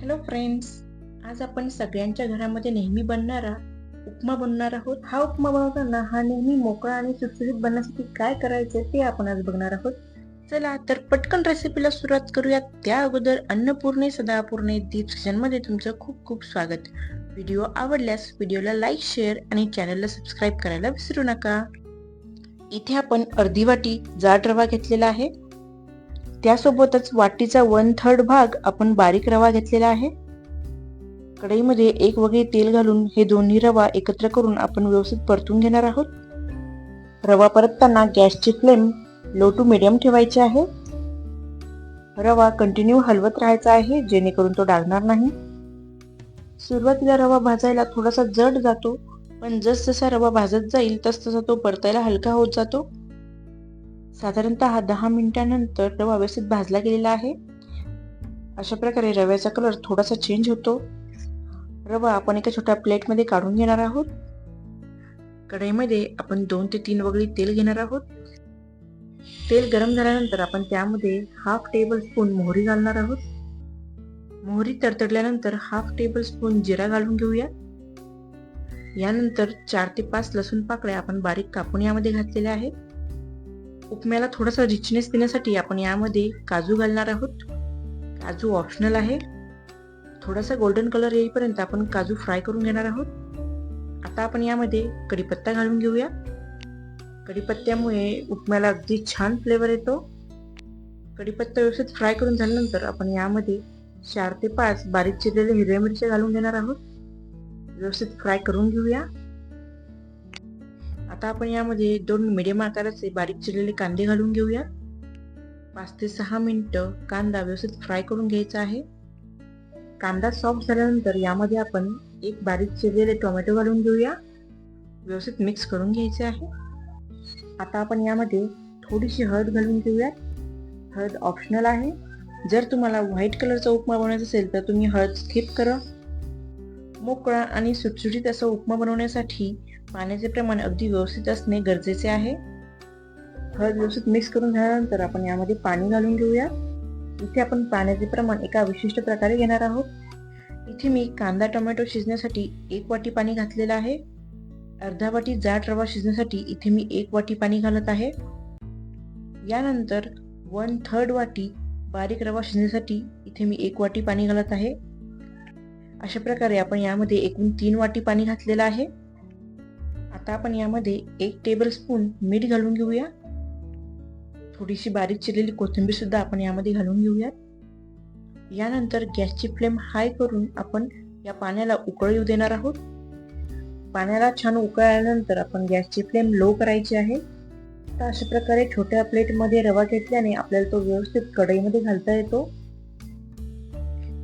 Hello friends आज आपण सगळ्यांच्या घरामध्ये नेहमी बनणारा उपमा बनणार आहोत. हा उपमा बनवताना हा नेहमी मोकळा आणि सुटसुटीत बनण्यासाठी काय करायचं ते आपण आज बघणार आहोत. चला तर पटकन रेसिपीला सुरुवात करूयात. त्या अगोदर अन्नपूर्णे सदापूर्णे दीपमध्ये तुमचं खूप खूप स्वागत. व्हिडिओ आवडल्यास व्हिडिओला लाईक शेअर आणि चॅनलला सबस्क्राईब करायला विसरू नका. इथे आपण अर्धी वाटी जाड रवा घेतलेला आहे. त्यासोबतच वाटीचा वन थर्ड भाग आपण बारीक रवा घेतलेला आहे. कढईमध्ये एक वगैरे तेल घालून हे दोन्ही रवा एकत्र करून आपण व्यवस्थित परतून घेणार आहोत. रवा परतताना गॅसची फ्लेम लो टू मिडियम ठेवायची आहे. रवा कंटिन्यू हलवत राहायचा आहे जेणेकरून तो डागणार नाही. सुरुवातीला रवा भाजायला थोडासा जड जातो पण जसजसा रवा भाजत जाईल तसतसा तो परतायला हलका होत जातो. साधारणतः दहा मिनिटानंतर रवा व्यवस्थित भाजला गेलेला आहे. अशा प्रकारे रव्याचा कलर थोडासा चेंज होतो. रवा आपण एका छोट्या प्लेटमध्ये काढून घेणार आहोत. कढईमध्ये आपण दोन ते तीन वगळी तेल घेणार आहोत. तेल गरम झाल्यानंतर आपण त्यामध्ये हाफ टेबल स्पून मोहरी घालणार आहोत. मोहरी तरतडल्यानंतर हाफ टेबल स्पून जिरा घालून घेऊया. यानंतर चार ते पाच लसूण पाकळ्या आपण बारीक कापून यामध्ये घातलेल्या आहेत. उपम्याला थोडासा रिचनेस देण्यासाठी आपण यामध्ये काजू घालणार आहोत. काजू ऑप्शनल आहे. थोडासा गोल्डन कलर येईपर्यंत आपण काजू फ्राय करून घेणार आहोत. आता आपण यामध्ये कढीपत्ता घालून घेऊया. कढीपत्त्यामुळे उपम्याला अगदी छान फ्लेवर येतो. कढीपत्ता व्यवस्थित फ्राय करून झाल्यानंतर आपण यामध्ये चार ते पाच बारीक चिरलेले हिरव्या मिरच्या घालून घेणार आहोत. व्यवस्थित फ्राय करून घेऊया. आता आपण यामध्ये दोन मिडियम आकाराचे बारीक चिरलेले कांदे घालून घेऊया. पाच ते सहा मिनटं कांदा व्यवस्थित फ्राय करून घ्यायचा आहे. कांदा सॉफ्ट झाल्यानंतर यामध्ये आपण एक बारीक चिरलेले टोमॅटो घालून घेऊया. व्यवस्थित मिक्स करून घ्यायचे आहे. आता आपण यामध्ये थोडीशी हळद घालून घेऊया हळद ऑप्शनल आहे. जर तुम्हाला व्हाईट कलरचा उपमा बनवायचा असेल तर तुम्ही हळद स्किप करा. मोकळा आणि सुटसुटीत असा उपमा बनवण्यासाठी पाण्याचे प्रमाण अगदी व्यवस्थित असणे गरजेचे आहे. हळद व्यवस्थित मिक्स करून झाल्यानंतर आपण यामध्ये पाणी घालून घेऊया. इथे आपण पाण्याचे प्रमाण एका विशिष्ट प्रकारे घेणार आहोत. इथे मी कांदा टोमॅटो शिजण्यासाठी एक वाटी पाणी घातलेलं आहे. अर्धा वाटी जाड रवा शिजण्यासाठी इथे मी एक वाटी पाणी घालत आहे. यानंतर वन थर्ड वाटी बारीक रवा शिजण्यासाठी इथे मी एक वाटी पाणी घालत आहे. अशा प्रकारे आपण यामध्ये एकूण तीन वाटी पाणी घातलेलं आहे. आता आपण यामध्ये एक टेबल स्पून मीठ घालून घेऊया. थोडीशी बारीक चिरलेली कोथिंबीर सुद्धा आपण यामध्ये घालून घेऊयात. यानंतर गॅसची फ्लेम हाय करून आपण या पाण्याला उकळ येऊ देणार आहोत. पाण्याला छान उकळ आल्यानंतर आपण गॅसची फ्लेम लो करायची आहे. तर अशा प्रकारे छोट्या प्लेटमध्ये रवा घेतल्याने आपल्याला तो व्यवस्थित कढईमध्ये घालता येतो.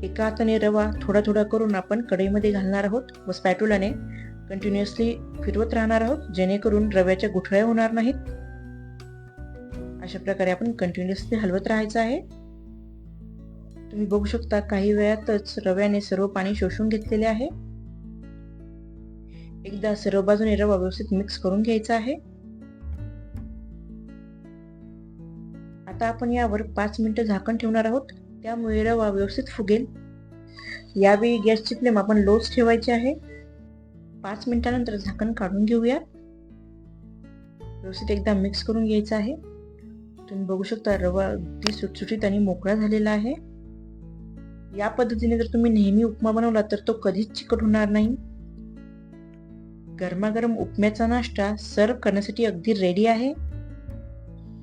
एका हाताने रवा थोडा थोडा करून आपण कढईमध्ये घालणार आहोत व स्पॅटुलाने कंटिन्युअसली फिरवत राहणार आहोत जेणेकरून रव्याच्या गुठळ्या होणार नाहीत. अशा प्रकारे आपण कंटिन्युअसली हलवत राहायचं आहे. तुम्ही बघू शकता काही वेळातच रव्याने सर्व पाणी शोषून घेतलेले आहे. एकदा सर्व बाजूने रवा व्यवस्थित मिक्स करून घ्यायचा आहे. आता आपण यावर पाच मिनिटं झाकण ठेवणार आहोत. त्यामुळे रवा व्यवस्थित फुगेल. यावेळी गॅसची फ्लेम आपण लोच ठेवायची आहे. पाच मिनिटानंतर झाकण काढून घेऊया. व्यवस्थित एकदा मिक्स करून घ्यायचं आहे. तुम्ही बघू शकता रवा अगदी सुटसुटीत आणि मोकळा झालेला आहे. या पद्धतीने जर तुम्ही नेहमी उपमा बनवला तर तो कधीच चिकट होणार नाही. गरमागरम उपम्याचा नाश्ता सर्व करण्यासाठी अगदी रेडी आहे.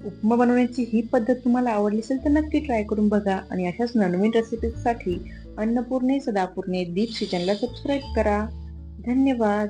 उपमा बनवण्याची ही पद्धत तुम्हाला आवडली असेल तर नक्की ट्राय करून बघा. आणि अशाच नवनवीन रेसिपीजसाठी अन्नपूर्णे सदापूर्णे दीप किचनला सबस्क्राईब करा. धन्यवाद.